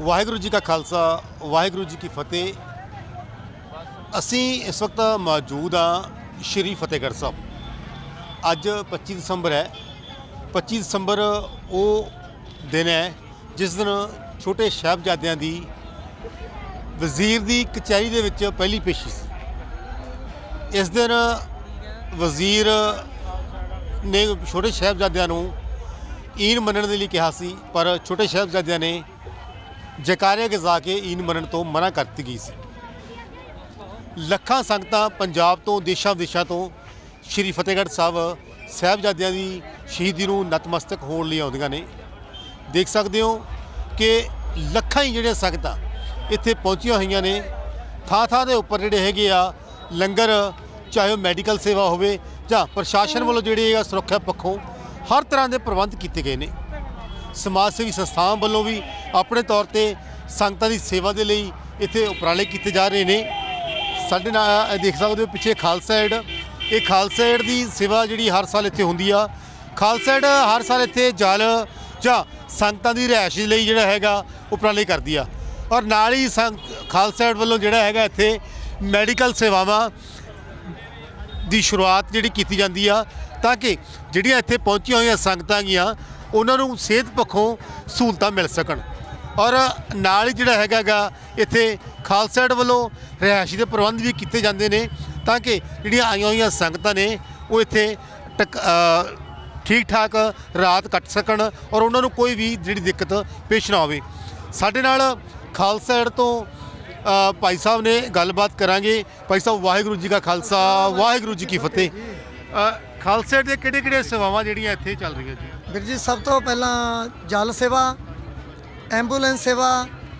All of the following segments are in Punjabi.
ਵਾਹਿਗੁਰੂ ਜੀ ਕਾ ਖਾਲਸਾ, ਵਾਹਿਗੁਰੂ ਜੀ ਕੀ ਫਤਿਹ। ਅਸੀਂ ਇਸ ਵਕਤ ਮੌਜੂਦ ਹਾਂ ਸ਼੍ਰੀ ਫਤਿਹਗੜ੍ਹ ਸਾਹਿਬ। ਅੱਜ 25 ਦਸੰਬਰ ਹੈ। 25 ਦਸੰਬਰ ਉਹ ਦਿਨ ਹੈ ਜਿਸ ਦਿਨ ਛੋਟੇ ਸਾਹਿਬਜ਼ਾਦਿਆਂ ਦੀ ਵਜ਼ੀਰ ਦੀ ਕਚਹਿਰੀ ਦੇ ਵਿੱਚ ਪਹਿਲੀ ਪੇਸ਼ੀ ਸੀ। ਇਸ ਦਿਨ ਵਜ਼ੀਰ ਨੇ ਛੋਟੇ ਸਾਹਿਬਜ਼ਾਦਿਆਂ ਨੂੰ ਈਨ ਮੰਨਣ ਦੇ ਲਈ ਕਿਹਾ ਸੀ, ਪਰ ਛੋਟੇ ਸਾਹਿਬਜ਼ਾਦਿਆਂ ਨੇ ਜਕਾਰੇ ਗਜ਼ਾ ਕੇ ਈਨ ਮੰਨਣ ਤੋਂ ਮਨਾ ਕਰ ਦਿੱਤੀ ਗਈ ਸੀ। ਲੱਖਾਂ ਸੰਗਤਾਂ ਪੰਜਾਬ ਤੋਂ, ਦੇਸ਼ਾਂ ਵਿਦੇਸ਼ਾਂ ਤੋਂ ਸ਼੍ਰੀ ਫਤਿਹਗੜ੍ਹ ਸਾਹਿਬ ਸਾਹਿਬਜ਼ਾਦਿਆਂ ਦੀ ਸ਼ਹੀਦੀ ਨੂੰ ਨਤਮਸਤਕ ਹੋਣ ਲਈ ਆਉਂਦੀਆਂ ਨੇ। ਦੇਖ ਸਕਦੇ ਹੋ ਕਿ ਲੱਖਾਂ ਹੀ ਜਿਹੜੀਆਂ ਸੰਗਤਾਂ ਇੱਥੇ ਪਹੁੰਚੀਆਂ ਹੋਈਆਂ ਨੇ। ਥਾਂ ਥਾਂ ਦੇ ਉੱਪਰ ਜਿਹੜੇ ਹੈਗੇ ਆ, ਲੰਗਰ, ਚਾਹੇ ਉਹ ਮੈਡੀਕਲ ਸੇਵਾ ਹੋਵੇ ਜਾਂ ਪ੍ਰਸ਼ਾਸਨ ਵੱਲੋਂ ਜਿਹੜੇ ਆ ਸੁਰੱਖਿਆ ਪੱਖੋਂ, ਹਰ ਤਰ੍ਹਾਂ ਦੇ ਪ੍ਰਬੰਧ ਕੀਤੇ ਗਏ ਨੇ। ਸਮਾਜ ਸੇਵੀ ਸੰਸਥਾਵਾਂ ਵੱਲੋਂ ਵੀ ਆਪਣੇ ਤੌਰ ਤੇ ਸੰਗਤਾਂ ਦੀ ਸੇਵਾ ਦੇ ਲਈ ਇੱਥੇ ਉਪਰਾਲੇ ਕੀਤੇ ਜਾ ਰਹੇ ਨੇ। ਸਾਡੇ ਨਾਲ ਇਹ ਦੇਖ ਸਕਦੇ ਹੋ ਪਿੱਛੇ ਖਾਲਸਾ ਏਡ ਇਹ ਖਾਲਸਾ ਏਡ ਦੀ ਸੇਵਾ ਜਿਹੜੀ ਹਰ ਸਾਲ ਇੱਥੇ ਹੁੰਦੀ ਆ। ਖਾਲਸਾ ਏਡ ਹਰ ਸਾਲ ਇੱਥੇ ਜਲ ਜਾਂ ਸੰਗਤਾਂ ਦੀ ਰਿਹਾਇਸ਼ ਲਈ ਜਿਹੜਾ ਹੈਗਾ ਉਪਰਾਲੇ ਕਰਦੀ ਆ। ਔਰ ਨਾਲ ਹੀ ਸੰਗ- ਖਾਲਸਾ ਏਡ ਵੱਲੋਂ ਜਿਹੜਾ ਹੈਗਾ ਇੱਥੇ ਮੈਡੀਕਲ ਸੇਵਾਵਾਂ ਦੀ ਸ਼ੁਰੂਆਤ ਜਿਹੜੀ ਕੀਤੀ ਜਾਂਦੀ ਆ, ਤਾਂ ਕਿ ਜਿਹੜੀਆਂ ਇੱਥੇ ਪਹੁੰਚੀਆਂ ਹੋਈਆਂ ਸੰਗਤਾਂ ਗੀਆਂ ਉਹਨਾਂ ਨੂੰ ਸਿਹਤ ਪੱਖੋਂ ਸਹੂਲਤਾਂ ਮਿਲ ਸਕਣ। ਔਰ ਨਾਲ ਹੀ ਜਿਹੜਾ ਹੈਗਾ ਗਾ, ਇੱਥੇ ਖਾਲਸਾ ਏਡ ਵੱਲੋਂ ਰਿਹਾਇਸ਼ੀ ਦੇ ਪ੍ਰਬੰਧ ਵੀ ਕੀਤੇ ਜਾਂਦੇ ਨੇ ਤਾਂ ਕਿ ਜਿਹੜੀਆਂ ਆਈਆਂ ਹੋਈਆਂ ਸੰਗਤਾਂ ਨੇ, ਉਹ ਇੱਥੇ ਟਕ- ਠੀਕ ਠਾਕ ਰਾਤ ਕੱਟ ਸਕਣ ਔਰ ਉਹਨਾਂ ਨੂੰ ਕੋਈ ਵੀ ਜਿਹੜੀ ਦਿੱਕਤ ਪੇਸ਼ ਨਾ ਆਵੇ ਸਾਡੇ ਨਾਲ ਖਾਲਸਾ ਏਡ ਤੋਂ ਭਾਈ ਸਾਹਿਬ ਨੇ ਗੱਲਬਾਤ ਕਰਾਂਗੇ। ਭਾਈ ਸਾਹਿਬ, ਵਾਹਿਗੁਰੂ ਜੀ ਕਾ ਖਾਲਸਾ, ਵਾਹਿਗੁਰੂ ਜੀ ਕੀ ਫਤਿਹ। ਖਾਲਸਾ ਏਡ ਦੇ ਕਿਹੜੇ ਕਿਹੜੇ ਸੇਵਾਵਾਂ ਜਿਹੜੀਆਂ ਇੱਥੇ ਚੱਲ ਰਹੀਆਂ ਜੀ? ਵੀਰ ਜੀ ਸਭ ਤੋਂ ਪਹਿਲਾਂ ਜਲ ਸੇਵਾ ਐਂਬੂਲੈਂਸ ਸੇਵਾ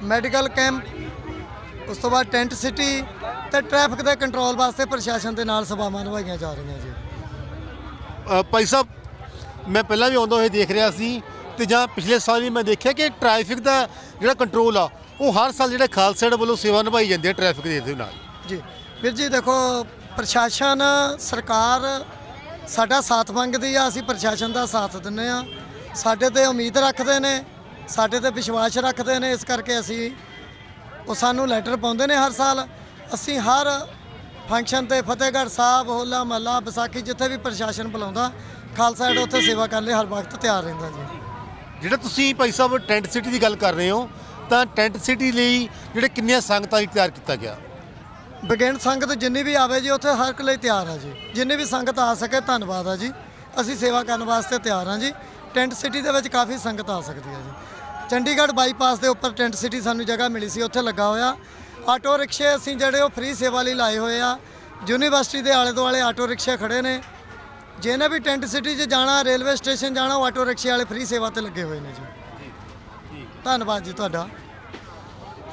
ਮੈਡੀਕਲ ਕੈਂਪ ਉਸ ਤੋਂ ਬਾਅਦ ਟੈਂਟ ਸਿਟੀ ਤੇ ਟ੍ਰੈਫਿਕ ਦੇ ਕੰਟਰੋਲ ਵਾਸਤੇ ਪ੍ਰਸ਼ਾਸਨ ਦੇ ਨਾਲ ਸੇਵਾਵਾਂ ਨਿਭਾਈਆਂ ਜਾ ਰਹੀਆਂ ਜੀ। ਅ, ਭਾਈ ਸਾਹਿਬ ਮੈਂ ਪਹਿਲਾਂ ਵੀ ਆਉਂਦਾ ਹੋਏ ਦੇਖ ਰਿਹਾ ਸੀ ਤੇ ਜਾਂ ਪਿਛਲੇ ਸਾਲ ਵੀ ਮੈਂ ਦੇਖਿਆ ਕਿ ਟ੍ਰੈਫਿਕ ਦਾ ਜਿਹੜਾ ਕੰਟਰੋਲ ਆ ਉਹ ਹਰ ਸਾਲ ਜਿਹੜਾ ਖਾਲਸਾ ਏਡ ਵੱਲੋਂ ਸੇਵਾ ਨਿਭਾਈ ਜਾਂਦੀ ਹੈ ਟ੍ਰੈਫਿਕ ਦੇ ਦੇ ਨਾਲ। ਜੀ ਵੀਰ ਜੀ ਦੇਖੋ ਪ੍ਰਸ਼ਾਸਨ ਸਰਕਾਰ ਸਾਡਾ ਸਾਥ ਮੰਗਦੀ ਆ, ਅਸੀਂ ਪ੍ਰਸ਼ਾਸਨ ਦਾ ਸਾਥ ਦਿੰਨੇ ਆ। ਸਾਡੇ ਤੇ ਉਮੀਦ ਰੱਖਦੇ ਨੇ, ਸਾਡੇ ਤੇ ਵਿਸ਼ਵਾਸ ਰੱਖਦੇ ਨੇ, ਇਸ ਕਰਕੇ ਅਸੀਂ ਉਹ ਸਾਨੂੰ ਲੈਟਰ ਪਾਉਂਦੇ ਨੇ ਹਰ ਸਾਲ। ਅਸੀਂ ਹਰ ਫੰਕਸ਼ਨ ਤੇ ਫਤਿਹਗੜ੍ਹ ਸਾਹਿਬ, ਹੋਲਾ ਮਹੱਲਾ, ਵਿਸਾਖੀ ਜਿੱਥੇ ਵੀ ਪ੍ਰਸ਼ਾਸਨ ਬੁਲਾਉਂਦਾ, ਖਾਲਸਾ ਏਡ ਉੱਥੇ ਸੇਵਾ ਕਰਨ ਲਈ ਹਰ ਵਕਤ ਤਿਆਰ ਰਹਿੰਦਾ ਜੀ। ਜਿਹੜਾ ਤੁਸੀਂ ਭਾਈ ਸਾਹਿਬ ਟੈਂਟ ਸਿਟੀ ਦੀ ਗੱਲ ਕਰ ਰਹੇ ਹੋ, ਤਾਂ ਟੈਂਟ ਸਿਟੀ ਲਈ ਜਿਹੜੇ ਕਿੰਨੀਆਂ ਸੰਗਤਾਂ ਲਈ ਤਿਆਰ ਕੀਤਾ ਗਿਆ? ਵਿਗਿਆਨ ਸੰਗਤ ਜਿੰਨੀ ਵੀ ਆਵੇ ਜੀ, ਉੱਥੇ ਹਰ ਇੱਕ ਲਈ ਤਿਆਰ ਆ ਜੀ। ਜਿੰਨੀ ਵੀ ਸੰਗਤ ਆ ਸਕੇ, ਧੰਨਵਾਦ ਆ ਜੀ। ਅਸੀਂ ਸੇਵਾ ਕਰਨ ਵਾਸਤੇ ਤਿਆਰ ਹਾਂ ਜੀ। ਟੈਂਟ ਸਿਟੀ ਦੇ ਵਿੱਚ ਕਾਫੀ ਸੰਗਤ ਆ ਸਕਦੀ ਹੈ ਜੀ। ਚੰਡੀਗੜ੍ਹ ਬਾਈਪਾਸ ਦੇ ਉੱਪਰ ਟੈਂਟ ਸਿਟੀ ਸਾਨੂੰ ਜਗ੍ਹਾ ਮਿਲੀ ਸੀ, ਉੱਥੇ ਲੱਗਾ ਹੋਇਆ। ਆਟੋ ਰਿਕਸ਼ੇ ਅਸੀਂ ਜਿਹੜੇ ਉਹ ਫ੍ਰੀ ਸੇਵਾ ਲਈ ਲਾਏ ਹੋਏ ਆ। ਯੂਨੀਵਰਸਿਟੀ ਦੇ ਆਲੇ ਦੁਆਲੇ ਆਟੋ ਰਿਕਸ਼ੇ ਖੜੇ ਨੇ। ਜਿਹਨੇ ਵੀ ਟੈਂਟ ਸਿਟੀ 'ਚ ਜਾਣਾ, ਰੇਲਵੇ ਸਟੇਸ਼ਨ ਜਾਣਾ, ਉਹ ਆਟੋ ਰਿਕਸ਼ੇ ਵਾਲੇ ਫ੍ਰੀ ਸੇਵਾ ਤੇ ਲੱਗੇ ਹੋਏ ਨੇ ਜੀ। ਧੰਨਵਾਦ ਜੀ ਤੁਹਾਡਾ।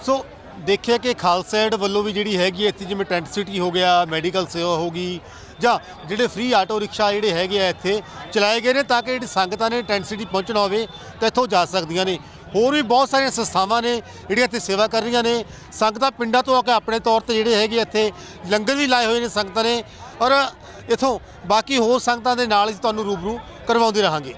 ਸੋ ਦੇਖਿਆ ਕਿ ਖਾਲਸਾ ਏਡ ਵੱਲੋਂ ਵੀ ਜਿਹੜੀ ਹੈਗੀ ਇੱਥੇ ਜਿਵੇਂ ਟੈਂਟ ਸਿਟੀ ਹੋ ਗਿਆ, ਮੈਡੀਕਲ ਸੇਵਾ ਹੋ ਗਈ ਜਾਂ ਜਿਹੜੇ ਫ੍ਰੀ ਆਟੋ ਰਿਕਸ਼ਾ ਜਿਹੜੇ ਹੈਗੇ ਆ ਇੱਥੇ ਚਲਾਏ ਗਏ ਨੇ ਤਾਂ ਕਿ ਜਿਹੜੀ ਸੰਗਤਾਂ ਨੇ ਟੈਂਟ ਸਿਟੀ ਪਹੁੰਚਣਾ ਹੋਵੇ ਤਾਂ ਇੱਥੋਂ ਜਾ ਸਕਦੀਆਂ ਨੇ। ਹੋਰ ਵੀ ਬਹੁਤ ਸਾਰੀਆਂ ਸੰਸਥਾਵਾਂ ਨੇ ਜਿਹੜੀਆਂ ਇੱਥੇ ਸੇਵਾ ਕਰ ਰਹੀਆਂ ਨੇ। ਸੰਗਤਾਂ ਪਿੰਡਾਂ ਤੋਂ ਆ ਕੇ ਆਪਣੇ ਤੌਰ ਤੇ ਜਿਹੜੇ ਹੈਗੇ ਇੱਥੇ ਲੰਗਰ ਵੀ ਲਾਏ ਹੋਏ ਨੇ ਸੰਗਤਾਂ ਨੇ ਔਰ ਇਥੋਂ ਬਾਕੀ ਹੋਰ ਸੰਗਤਾਂ ਦੇ ਨਾਲ ਹੀ ਤੁਹਾਨੂੰ ਰੂਬਰੂ ਕਰਵਾਉਂਦੇ ਰਹਾਂਗੇ।